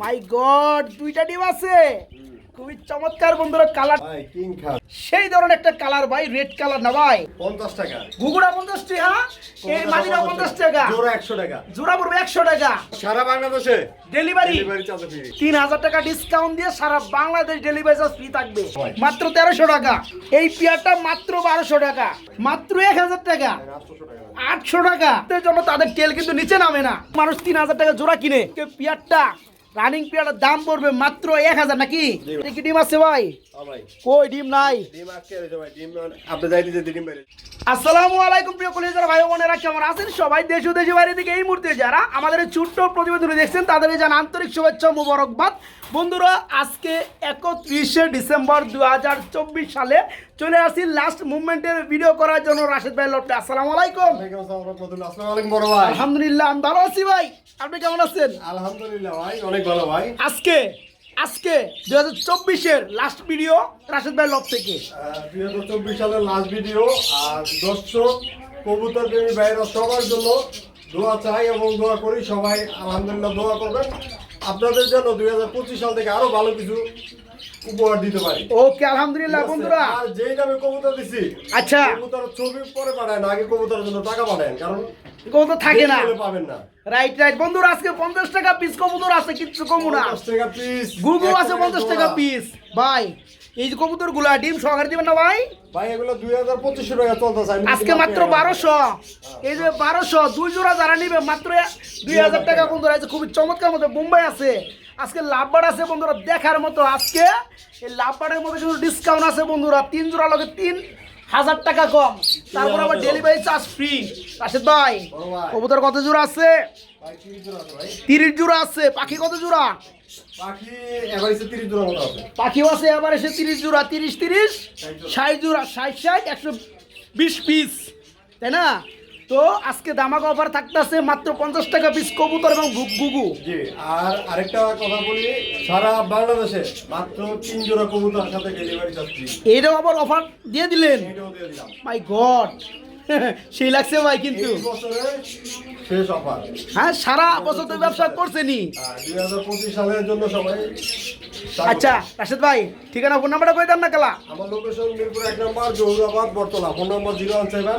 মাই god দুইটা ডিম আছে। খুবই চমৎকার বন্ধুরা কালার সেই ধরনের একটা কালার ভাই রেড কালার না ভাই? পঞ্চাশ টাকা। ঘুগুড়া পঞ্চাশ টাকা এই মাদিনা পঞ্চাশ টাকা। জোড়া একশো টাকা। জোড়া পড়বে একশো টাকা। সারা বাংলাদেশে? ডেলিভারি তিন হাজার টাকা ডিসকাউন্ট দিয়ে সারা বাংলাদেশ ডেলিভারি চার্জ ফ্রি থাকবে। মাত্র তেরোশো টাকা। এই পেয়ারটা মাত্র বারোশো টাকা। মাত্র এক হাজার টাকা। আটশো টাকা। জন্য তাদের তেল কিন্তু নিচে নামে না। মানুষ তিন হাজার টাকা জোড়া কিনে। পেয়ারটা রানিং পেয়ারটার দাম পড়বে মাত্র এক হাজার নাকি? কি ডিম আছে ভাই? হ্যাঁ কই ডিম নাই? আসসালামু আলাইকুম প্রিয় কলেজের ভাই বোনেরা কেমন আছেন? সবাই দেশ ও দেশের বাইরে থেকে এই মুহূর্তে যারা আমাদের ছোট্ট প্রতিবেদনে দেখছেন তাদের জান আন্তরিক শুভেচ্ছা ও মোবারকবাদ। বন্ধুরা আজকে একত্রিশে ডিসেম্বর দু হাজার চব্বিশ সালে চলে আসি লাস্ট মুভমেন্টের ভিডিও করার জন্য। রাশেদ ভাই লটে আসসালামু আলাইকুম। ওয়ালাইকুম আসসালাম রহমতুল্লাহ। আসসালামু আলাইকুম বড় ভাই। আলহামদুলিল্লাহ আমি ভালো আছি ভাই। আপনি কেমন আছেন? আলহামদুলিল্লাহ ভাই অনেক ভালো ভাই। আজকে আজকে দু হাজার চব্বিশের লাস্ট ভিডিও রাশেদ ভাই লব থেকে। দুই হাজার চব্বিশ সালের লাস্ট ভিডিও আর দর্শক কবুতর প্রেমী ভাইরা সবার জন্য দোয়া চাই এবং দোয়া করি সবাই আলহামদুলিল্লাহ দোয়া করবেন। আপনাদের জন্য দুই হাজার পঁচিশ সাল থেকে আরও ভালো কিছু উপহার দিতে পারি। ওকে আলহামদুলিল্লাহ বন্ধুরা। আর যেই কবুতর দিছি আচ্ছা। কবুতর ছবি পরে পাঠায় না আগে কবুতরের জন্য টাকা পাঠায় কারণ কোনো তো থাকে না। পাবেন না। রাইট রাইট বন্ধুরা আজকে পঞ্চাশ টাকা পিস কবুতর আছে কিচ্ছু কমু না। পঞ্চাশ টাকা পিস গুগু আছে পঞ্চাশ টাকা পিস ভাই এই যে কবুতরগুলা ডিম সহকারে দিবেন না ভাই? ভাই এগুলো দুই হাজার পঁচিশশো টাকা চলতেছে আজকে মাত্র বারোশো। এই যে বারোশো দুই জোড়া যারা নিবে মাত্র দুই হাজার টাকা বন্ধুরা খুবই চমৎকার মতো মুম্বাই আছে। আজকে লাভবার আছে বন্ধুরা দেখার মতো আজকে। এই লাভবারের মধ্যে কিন্তু ডিসকাউন্ট আছে বন্ধুরা তিন জোড়া লগে তিন হাজার টাকা কম। তারপর আবার ডেলিভারি চার্জ ফ্রি রাশেদ ভাই কবুতর কত জোড়া আছে? তিরিশ জোড়া আছে পাখি কত জোড়া? পাখিও আছে আবার এসে তিরিশ জোড়া তিরিশ তিরিশ ষাট জোড়া। ষাট ষাট একশো বিশ পিস তাই না? তো আজকে দামাক অফার থাকতেছে মাত্র পঞ্চাশ টাকা পিস কবুতর এবং গুগু। জি আর আরেকটা কথা বলি সারা বাংলাদেশে মাত্র তিন জোড়া কবুতর সাথে ডেলিভারি চাচ্ছি। ফ্রি এইটাও আবার অফার দিয়ে দিলেন? এটাও দিয়ে দিলাম। মাই গড সেই লাগছে ভাই কিন্তু হ্যাঁ সারা বছর তো ব্যবসা করছেনি পঁচিশ সালের জন্য সবাই আচ্ছা রাশেদ ভাই ঠিকানা ফোন নাম্বারটা কই দেন না কালা? আমার লোকেশন মিরপুর এক number Battala. Phone number zero one seven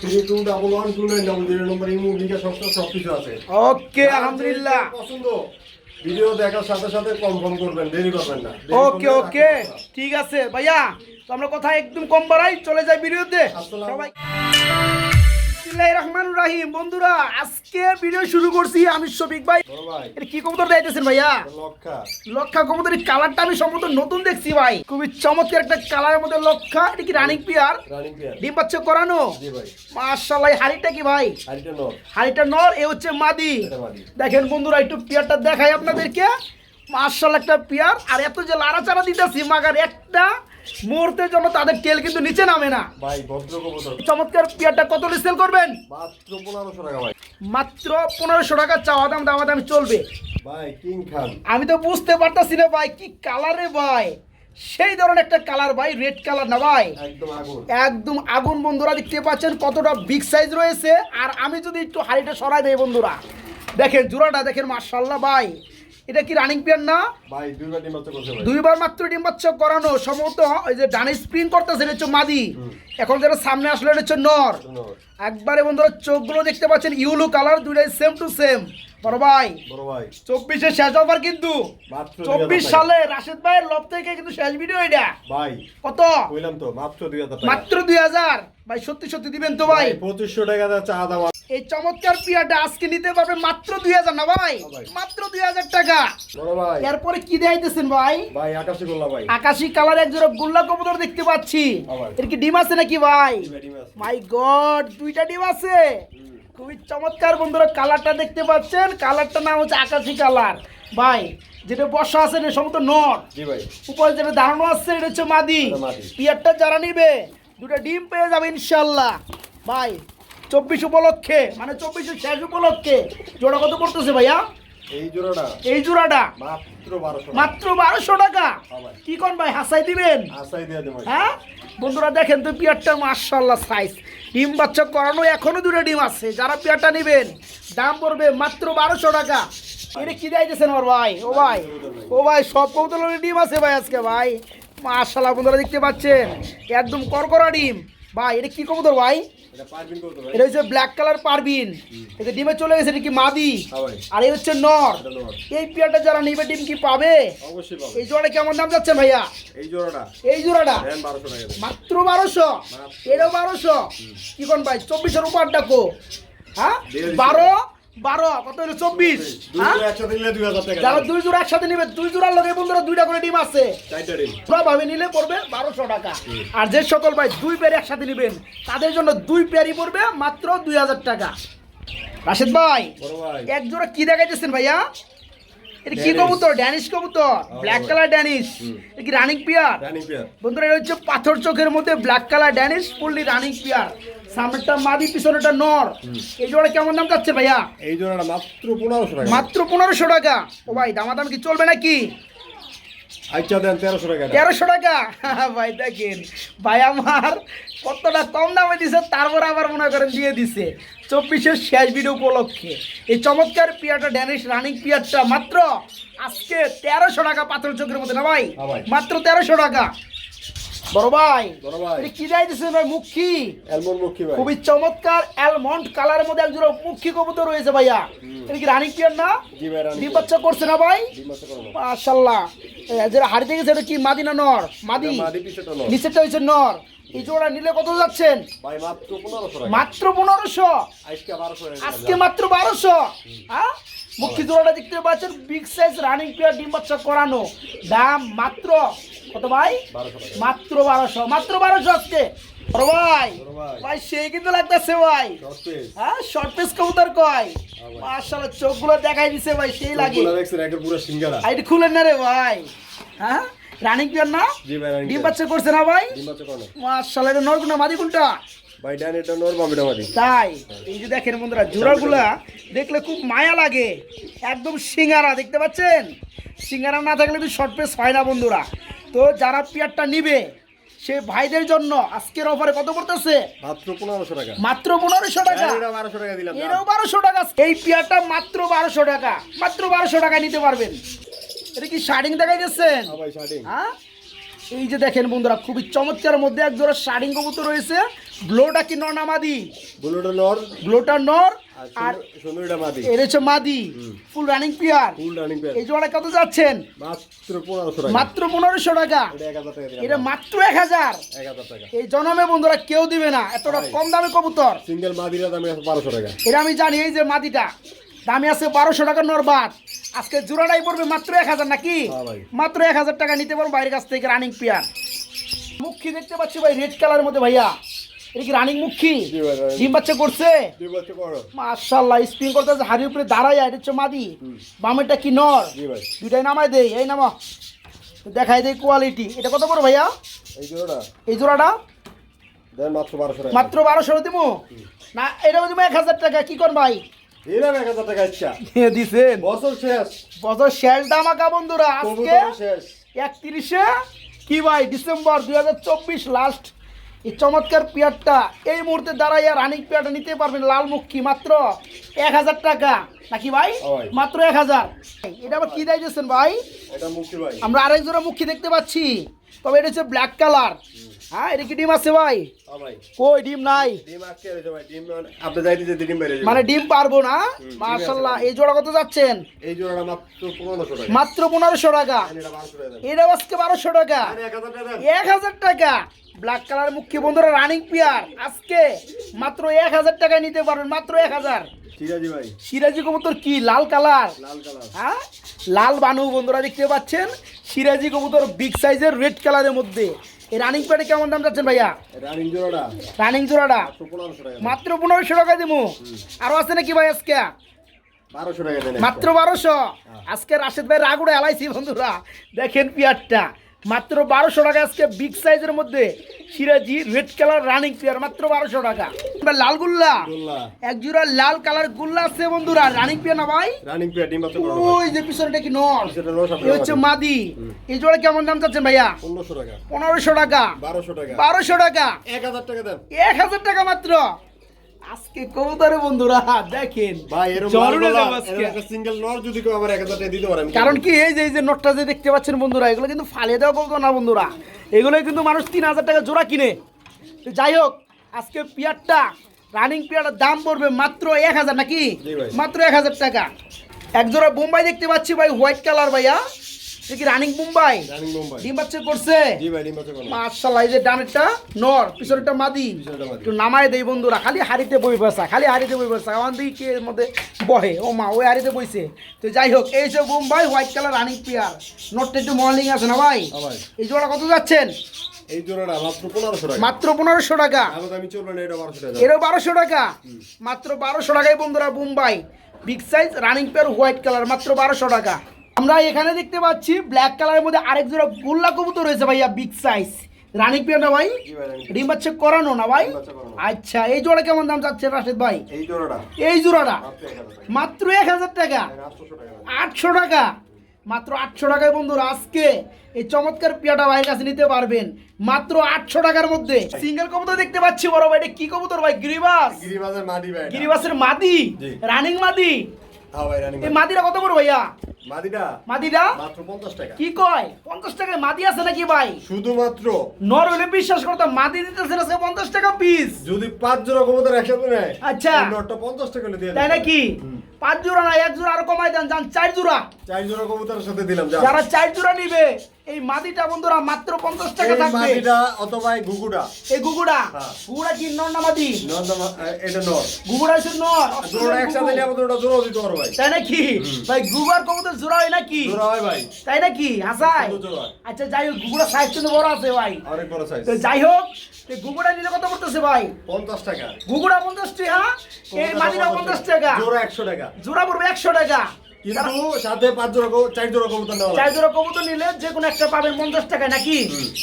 three two double one two nine double zero number মুভিটা সব কিছু আছে। ওকে আলহামদুলিল্লাহ। পছন্দ ভিডিও দেখার সাথে সাথে কনফার্ম করবেন দেরি করবেন না। ওকে ওকে। ঠিক আছে ভাইয়া তো আমরা কথা একদম কম বাড়াই চলে যাই ভিডিওতে সবাই বিসমিল্লাহির রহমানির রহিম। বন্ধুরা আজকে ভিডিও শুরু করছি আমি শফিক ভাই। এটা কি কবুতর দিতেছেন ভাইয়া? লক্ষা। লক্ষা কবুতরের কালারটা আমি সম্ভবত নতুন দেখছি ভাই। খুবই চমৎকার একটা কালারের মধ্যে লক্ষা। এটা কি রানিং পিয়ার ডিম বাচ্চা করানো? মাশাআল্লাহ হাড়িটা কি ভাই? হারিটা নর। হাড়িটা নর এ হচ্ছে মাদি। দেখেন বন্ধুরা একটু পিয়ারটা দেখাই আপনাদেরকে। মার্শাল একটা পিয়ার। আর এত যে লাড়াচাড়া দিতেছি মাগার একটা মুহূর্তের জন্য তাদের তেল কিন্তু নিচে নামে না। ভাই ভদ্র কবুতর চমৎকার পিয়ারটা কত সেল করবেন? মাত্র পনেরোশো টাকা ভাই। মাত্র পনেরোশো টাকা চাওয়া দাম দামা দাম চলবে। ভাই কিং খান। আমি তো বুঝতে পারতাছি না ভাই কি কালারে ভাই। সেই ধরনের একটা কালার ভাই রেড কালার না ভাই। একদম আগুন। একদম আগুন বন্ধুরা দেখতে পাচ্ছেন কতটা বিগ সাইজ রয়েছে। আর আমি যদি একটু হাড়িটা সরাই দেই বন্ধুরা। দেখেন জোড়াটা দেখেন মার্শাল্লাহ ভাই। এটা কি রানিং পেয়ার না? ভাই দুইবার ডিম বাচ্চা করছে ভাই। দুইবার মাত্র ডিম বাচ্চা করানো সম্ভবত ওই যে ডানে স্প্রিং করতেছে এটা হচ্ছে মাদি। এখন যেটা সামনে আসলে এটা হচ্ছে নর। একবারে বন্ধুরা চোখগুলো দেখতে পাচ্ছেন ইউলো কালার দুইটাই সেম টু সেম বড় ভাই বড় ভাই। চব্বিশে শেষ অফার কিন্তু। মাত্র চব্বিশ সালে রাশেদ ভাইয়ের লব থেকে কিন্তু শেষ ভিডিও এটা। ভাই কত? কইলাম তো মাত্র দুই হাজার টাকা। মাত্র দুই হাজার। ভাই সত্যি সত্যি দিবেন তো ভাই। পঁচিশশো টাকা চা দাম এই চমৎকার পিয়াটা আজকে নিতে পারবে মাত্র দুই হাজার না ভাই? মাত্র দুই হাজার টাকা। এরপরে কি দেখাইতেছেন ভাই? ভাই আকাশি গোল্লা ভাই। আকাশি কালার এক জোড়া গোল্লা কবুতর দেখতে পাচ্ছি। এর কি ডিম আছে নাকি ভাই? মাই গড দুইটা ডিম আছে। খুবই চমৎকার বন্ধুরা কালারটা দেখতে পাচ্ছেন। কালারটা নাম হচ্ছে আকাশি কালার। ভাই যেটা বর্ষা আছে না সমস্ত নট। উপরে যেটা দাঁড়ানো আছে এটা হচ্ছে মাদি। এটা মাদি। পিয়ারটা যারা নিবে দুটো ডিম পেয়ে যাবে ইনশাল্লাহ। ভাই চব্বিশ উপলক্ষে মানে চব্বিশে শেষ উপলক্ষে জোড়া কত পড়তেছে ভাইয়া? এই জোড়াটা। এই জোড়াটা? মাত্র বারোশো মাত্র বারোশো টাকা? হ্যাঁ কি কোন ভাই হাসাই দিবেন? আশাই দিয়ে হ্যাঁ? বন্ধুরা দেখেন তো পিয়ারটা মার্শাল্লাহ সাইজ ডিম বাচ্চা করানো এখনও দুটো ডিম আছে। যারা পিয়ারটা নেবেন দাম পড়বে মাত্র বারোশো টাকা। এটা কি যাইতেছেন আমার ভাই? ও ভাই ও ভাই সব কৌতলের ডিম আছে ভাই আজকে ভাই। মাশাল্লাহ বন্ধুরা দেখতে পাচ্ছেন? একদম করকরা ডিম। ভাই এটা কি কবুতর ভাই? এটা ভাই। এটা হচ্ছে ব্ল্যাক কালার পারবিন। এটা ডিমে চলে গেছে এটা কি মাদি? হ্যাঁ আর এই হচ্ছে নর। এই পেয়ারটা যারা নিবে ডিম কি পাবে? এই জোড়াটা কেমন দাম যাচ্ছে ভাইয়া? এই জোড়াটা। এই জোড়াটা। মাত্র বারোশো? এটাও বারোশো? কি কোন ভাই চব্বিশের উপর ডাকো হ্যাঁ? বারো? বারো কত হলো? চব্বিশ। হ্যাঁ? যারা দুই জোড়া একসাথে নিবে দুই জোড়ার লগে বন্ধুরা দুইটা করে ডিম আছে। চারটা ডিম। পুরো ভাবে নিলে পড়বে বারোশো টাকা। আর যে সকল ভাই দুই পেয়ার একসাথে নেবেন তাদের জন্য দুই পেয়ারই পড়বে মাত্র দুই হাজার টাকা। রাশেদ ভাই এক জোড়া কি দেখাইতেছেন ভাইয়া? এটা কি। কবুতর? ড্যানিশ কবুতর। ব্ল্যাক কালার ড্যানিশ এটা কি রানিং পিয়ার বন্ধুরা এটা হচ্ছে পাথর চোখের মধ্যে black colour Danish fully running pair সামনেরটা মাদি পিছনেটা নর। এই জোড়া কেমন দাম যাচ্ছে ভাইয়া? এই জোড়াটা মাত্র পনেরোশো টাকা। মাত্র পনেরোশো টাকা। ও ভাই দামাদাম কি চলবে নাকি? আচ্ছা দেন তেরোশো টাকা তেরোশো টাকা? ভাই দেখেন। ভাই আমার কতটা কম দামে দিছে তারপর আবার মনে করেন দিয়ে দিছে। চব্বিশের শেষ ভিডিও উপলক্ষে। এই চমৎকার পিয়ারটা ড্যানিশ রানিং পিয়ারটা মাত্র আজকে তেরোশো টাকা পাথর চোখের মধ্যে না হ্যাঁ ভাই। মাত্র তেরোশো টাকা। বড় ভাই এটা কি যাইতেছে ভাই মুখী? অ্যালমন্ড মুখী ভাই। খুবই চমৎকার অ্যালমন্ড কালারের মধ্যে একজন মুখী কবুতর রয়েছে ভাইয়া। এটা কি রানী কিয়ার না? জি ভাই রানিং ডিম বাচ্চা করছে না ভাই? মাশাআল্লাহ যেটা হারিতে গেছে এটা কি মাদি না নর? মাদি। নিচেরটা হচ্ছে নর। এই জোড়া নিলে কত যাচ্ছেন? ভাই মাত্র পনেরোশো আজকে মাত্র বারোশো? হ্যাঁ? মুখী জোড়াটা দেখতে পাচ্ছেন বিগ সাইজ রানিং পেয়ার ডিম বাচ্চা করানো। দাম মাত্র কত ভাই? মাত্র বারোশো মাত্র বারোশো আজকে। ভাই ভাই। সেই কিন্তু লাগতেছে ভাই। হ্যাঁ শর্ট পিস কবুতর কয়। মাশাআল্লাহ চোখগুলো দেখাই দিছে ভাই সেই লাগে। পুরো সিঙ্গারা। খুলেন না রে ভাই। হ্যাঁ? রানিং পিয়ার না? ডিম বাচ্চা করছে না ভাই? মাশাআল্লাহ এটা নর কোনটা মাদি কোনটা? ভাই ডান এটা নর বামিটা মাদি। তাই এই যে দেখেন বন্ধুরা জোড়াগুলা দেখলে খুব মায়া লাগে। একদম সিঙ্গারা দেখতে পাচ্ছেন? সিঙ্গারা না থাকলে তো শর্ট পেস হয় না বন্ধুরা। তো যারা পেয়ারটা নিবে সে ভাইদের জন্য আজকের অফারে কত করতেছে মাত্র পনেরোশো টাকা। মাত্র পনেরোশো টাকা। বারোশো টাকা দিলাম। এটাও বারোশো টাকা। এই পেয়ারটা মাত্র বারোশো টাকা। মাত্র বারোশো টাকা নিতে পারবেন। এটা কি শার্টিং দেখাই দিচ্ছেন হ্যাঁ হ্যাঁ? এই যে দেখেন বন্ধুরা খুবই চমৎকার মধ্যে এক জোড়া কবুতর রয়েছে। ব্লোটা কি নর না মাদি? ব্লুটা নর। ব্লোটা নর আর আর মাদি। এর হচ্ছে মাদি। Full running pair full running pair এই জোড়া কত যাচ্ছেন? মাত্র টাকা। মাত্র পনেরোশো টাকা। এটা মাত্র টাকা। এই জনমে বন্ধুরা কেউ দিবে না। এতটা কম দামে কবুতর। সিঙ্গেল মাদিরা দামে টাকা। এটা আমি জানি এই যে মাদিটা। দামে আছে বারোশো টাকা নরবাদ। আজকে জোড়াটাই পড়বে মাত্র এক হাজার নাকি? হ্যাঁ। মাত্র এক হাজার টাকা নিতে পারব বাইরের কাছ থেকে রানিং পিয়ার মুখী দেখতে পাচ্ছি ভাই রেড কালারের মধ্যে ভাইয়া। এটা কি রানিং মুখী। ডিম বাচ্চা করছে? স্পিন করতে উপরে দাঁড়ায় এটা হচ্ছে মাদি। বামেরটা কি নর? ভাই। দুইটাই দেই এই নামা দেখাই দেই কোয়ালিটি এটা কত ভাইয়া? এই জোড়া এই জোড়াটা? মাত্র বারোশো টাকা। মাত্র বারোশো দিমু? না এটা দিবো এক হাজার টাকা কি কর ভাই? দিলাম এক হাজার টাকা ইচ্ছা দিছেন। বছর শেষ। বছর শেষ দামাকা বন্ধুরা আজকে শেষ? একত্রিশে? কি ভাই ডিসেম্বর দুই হাজার চব্বিশ লাস্ট এই চমৎকার পেয়ারটা এই মুহূর্তে দাঁড়াইয়া রানিং পেয়ারটা নিতে পারবেন লাল মুখী মাত্র এক হাজার টাকা। নাকি ভাই? মাত্র এক হাজার। এটা আবার কি ভাই? ভাই। আমরা আরেক জোড়া মুখী দেখতে পাচ্ছি। তবে এটা হচ্ছে ব্ল্যাক কালার হ্যাঁ এটা কি ডিম আছে ভাই। হ্যাঁ কই ডিম নাই? ভাই ডিম আপনি যাইতে যে ডিম বেড়ে মানে ডিম পারব না? মার্শাল্লাহ এই জোড়া কত যাচ্ছেন? এই জোড়াটা মাত্র পনেরোশো টাকা। মাত্র পনেরোশো টাকা। এটা আজকে বারোশো টাকা। এক হাজার টাকা ব্ল্যাক কালার মুখ্য বন্ধুরা রানিং পিয়ার আজকে মাত্র এক হাজার টাকায় নিতে পারবেন মাত্র এক হাজার। সিরাজি কবুতর কি? লাল কালার লাল কালার হ্যাঁ? লাল বানু বন্ধুরা দেখতে পাচ্ছেন। সিরাজি কবুতর বিগ সাইজের রেড কালারের মধ্যে। রানিং প্যাডে কেমন দাম যাচ্ছেন ভাইয়া? রানিং জোড়াটা। রানিং জোড়াটা? মাত্র পনেরোশো টাকা। মাত্র পনেরোশো টাকা দেবো আরও আছে নাকি ভাই আজকে? বারোশো টাকা দেন মাত্র বারোশো? আজকে রাশেদ ভাই রাগুড়ে এলাইছি বন্ধুরা। দেখেন পিয়ারটা মাত্র বারোশো টাকা আজকে বিগ সাইজের মধ্যে সিরাজি রেড কালার রানিং পেয়ার মাত্র বারোশো টাকা। লাল গুল্লা। এক জোড়া লাল কালার গুল্লা আছে বন্ধুরা রানিং পেয়ার না ভাই? রানিং পেয়ার ডিম বাচ্চা ওই যে পিছনটা কি নর? এই হচ্ছে মাদি। এই জোড়া কেমন দাম চাচ্ছেন ভাইয়া? পনেরোশো টাকা। পনেরোশো টাকা। বারোশো টাকা। বারোশো টাকা। এক হাজার টাকা দেন। এক হাজার টাকা মাত্র। আজকে কবুতরে বন্ধুরা দেখেন ভাই এরকম সিঙ্গেল নর যদি কেউ আবার টাকা দিতে পারে কারণ কি এই যে এই যে নোটটা যে দেখতে পাচ্ছেন বন্ধুরা এগুলো কিন্তু ফালিয়ে দেওয়া কবুতর না বন্ধুরা। এগুলো কিন্তু মানুষ তিন হাজার টাকা জোড়া কিনে। তো যাই হোক আজকে পিয়ারটা রানিং পিয়ারটার দাম পড়বে মাত্র এক হাজার নাকি? মাত্র এক হাজার টাকা। এক জোড়া বোম্বাই দেখতে পাচ্ছি ভাই হোয়াইট কালার ভাইয়া। কি রানিং মুম্বাই ডিম বাচ্চা করছে? জি ভাই ডিম আছে কোনো মার্শাল্লাহ এই যে ডানেরটা নর পিছনেরটা মাদি। একটু নামায় দেই বন্ধুরা খালি হাড়িতে বই বসা খালি হাড়িতে বই বসা। আমার দিকে এর মধ্যে বহে। ও মা ওই হাড়িতে বইছে। তো যাই হোক এই যে Bombay white colour running pair নটটা একটু মর্নিং আছে না ভাই? হ্যাঁ এই জোড়া কত যাচ্ছেন? এই জোড়াটা মাত্র পনেরোশো টাকা। মাত্র পনেরোশো টাকা। আমি আমি চলবে না এটা বারোশো টাকা। এরও বারোশো টাকা? মাত্র বারোশো টাকায় বন্ধুরা Bombay big size running pair white colour মাত্র বারোশো টাকা। আমরা এখানে দেখতে পাচ্ছি ব্ল্যাক কালারের মধ্যে আরেক জোড়া গোল্লা কবুতর রয়েছে ভাইয়া বিগ সাইজ রানিং পেয়ার না ভাই? ডিম বাচ্চা করানো না ভাই। আচ্ছা এই জোড়া কেমন দাম চাচ্ছে রাশেদ ভাই? এই জোড়াটা। এই জোড়াটা? মাত্র এক হাজার টাকা। আটশো টাকা। মাত্র আটশো টাকায় বন্ধুরা আজকে এই চমৎকার পিয়াটা ভাইয়ের কাছে নিতে পারবেন। মাত্র আটশো টাকার মধ্যে। সিঙ্গেল কবুতর দেখতে পাচ্ছি বড় ভাই এটা কি কবুতর ভাই? গিরিবাস। গিরিবাজের মাদি ভাই। গিরিবাসের মাদি? রানিং মাদি? হ্যাঁ ভাই রানিং এই মাদিটা কত বড় ভাইয়া? মাদিটা মাদিটা মাত্র পঞ্চাশ টাকা। কি কয়? পঞ্চাশ টাকায় মাদি আছে নাকি ভাই? শুধুমাত্র? নর হলে বিশ্বাস করতো মাদি দিতেছে না পঞ্চাশ টাকা পিস যদি পাঁচ জোড়া কবুতর একসাথে নেয় আচ্ছা। পঞ্চাশ টাকা হলে দিয়ে তাই নাকি? পাঁচ জোড়া না এক জোড়া আরও কমাই দেন যান চার জোড়া চার জোড়া কবুতরের সাথে দিলাম যারা চার জোড়া নিবে এই মাদিটা বন্ধুরা মাত্র পঞ্চাশ টাকা থাকবে। মাদিটা অথবা এই ঘুঘুটা। এই গুগুড়া হ্যাঁ। গুগুড়া কি নর না মাদি? এটা নর। গুগুড়া হচ্ছে নর। জোড়া একসাথে নিয়ে আমাদের ওটা জোড়াও দিতে পারো ভাই। তাই নাকি? ভাই গুবার কবুতর জোড়া হয় নাকি? জোড়া হয় ভাই। তাই নাকি? হাসাই। জোড়া হয়। আচ্ছা যাই হোক গুগুড়া সাইজ কিন্তু বড় আছে ভাই। অনেক বড় সাইজ তো যাই হোক গুগুড়া নিলে কত পড়তেছে ভাই? পঞ্চাশ টাকা। গুগুড়া পঞ্চাশ টাকা? এই টাকা। জোড়া একশো টাকা। জোড়া পড়বে একশো টাকা। কিন্তু সাথে পাঁচ জোড়া চার জোড়া কবুতর নেওয়া চার জোড়া কবুতর নিলে যে কোনো একটা পাবেন পঞ্চাশ টাকায় নাকি?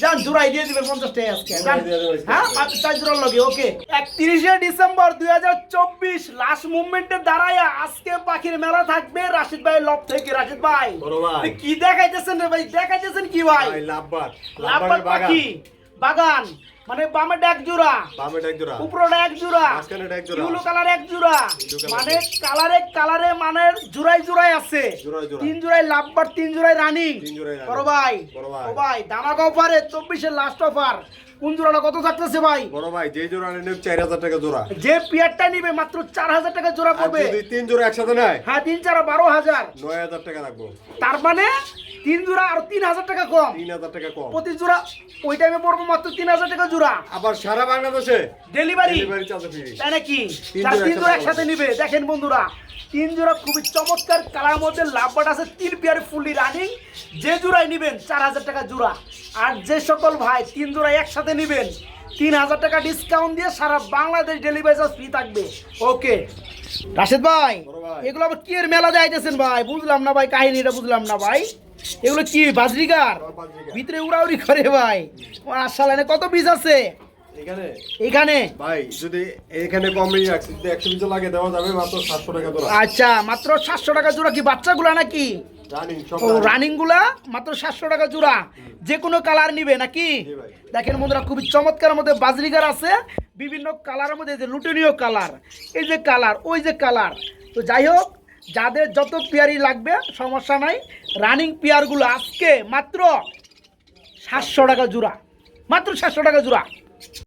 যান জোড়াই দিয়ে দিবেন পঞ্চাশ টাকা আজকে। আজকে। হ্যাঁ চার জোড়ার লগে ওকে। একত্রিশে ডিসেম্বর দুই হাজার চব্বিশ লাস্ট মুভমেন্টে দাঁড়ায় আজকে পাখির মেলা থাকবে রাশিদ ভাই লব থেকে। রাশিদ ভাই কি দেখাইতেছেন রে ভাই? দেখাইতেছেন কি ভাই? পাখি। বাগান। মানে বামে এক জোড়া। বামে এক জোড়া। উপরে এক জোড়া। মাঝখানে এক জোড়া। ইউলো কালার এক জোড়া। মানে কালারে কালারে মানে জোড়াই জোড়াই আছে। জোড়াই জোড়া। তিন জোড়াই লাভবার তিন জোড়াই রানিং। তিন জোড়ায় রানিং। বড় ভাই। বড় ভাই। ও ভাই দামাকা অফারে চব্বিশের লাস্ট অফার কোন জোড়াটা কত থাকতেছে ভাই? বড় ভাই যে জোড়া নেব চার হাজার টাকা জোড়া। যে পিয়ারটা নিবে মাত্র চার হাজার টাকা জোড়া পড়বে। যদি তিন জোড়া একসাথে নেয়? হ্যাঁ তিন চার বারো হাজার। নয় হাজার টাকা রাখব। তার মানে তিন জোড়া আর তিন হাজার টাকা কম। তিন হাজার টাকা কম। প্রতি জোড়া ওই টাইমে পড়ব মাত্র তিন হাজার টাকা জোড়া। আবার সারা বাংলাদেশে ডেলিভারি ডেলিভারি চার্জ ফ্রি তাই নাকি? তিন জোড়া একসাথে নিবে দেখেন বন্ধুরা। তিন জোড়া খুবই চমৎকার কালার মধ্যে লাভবাট আছে তিন পেয়ার ফুললি রানিং। যে জোড়াই নিবেন চার হাজার টাকা জোড়া। আর যে সকল ভাই তিন জোড়া একসাথে নিবেন তিন হাজার টাকা ডিসকাউন্ট দিয়ে সারা বাংলাদেশ ডেলিভারি চার্জ ফ্রি থাকবে। ওকে রাশেদ ভাই এগুলো আবার কি এর মেলা যাইতেছেন ভাই? বুঝলাম না ভাই কাহিনীটা বুঝলাম না ভাই। এগুলো কি বাজরিকার। ভিতরে উড়াউড়ি করে ভাই। মাশাআল্লাহ কত পিস আছে? এখানে? এখানে? ভাই যদি এখানে কম রাখছি যদি একশো পিস লাগে দেওয়া যাবে মাত্র সাতশো টাকা জোড়া। আচ্ছা মাত্র সাতশো টাকা জোড়া কি বাচ্চাগুলা নাকি? রানিং সব ও running। রানিংগুলা মাত্র সাতশো টাকা জোড়া। যে কোনো কালার নিবে নাকি? দেখেন বন্ধুরা খুবই চমৎকার মধ্যে বাজরিগার আছে বিভিন্ন কালারের মধ্যে যে লুটনীয় কালার এই যে কালার ওই যে কালার। তো যাই হোক যাদের যত পেয়ারই লাগবে সমস্যা নাই রানিং পেয়ারগুলো আজকে মাত্র সাতশো টাকা জোড়া। মাত্র সাতশো টাকা জোড়া।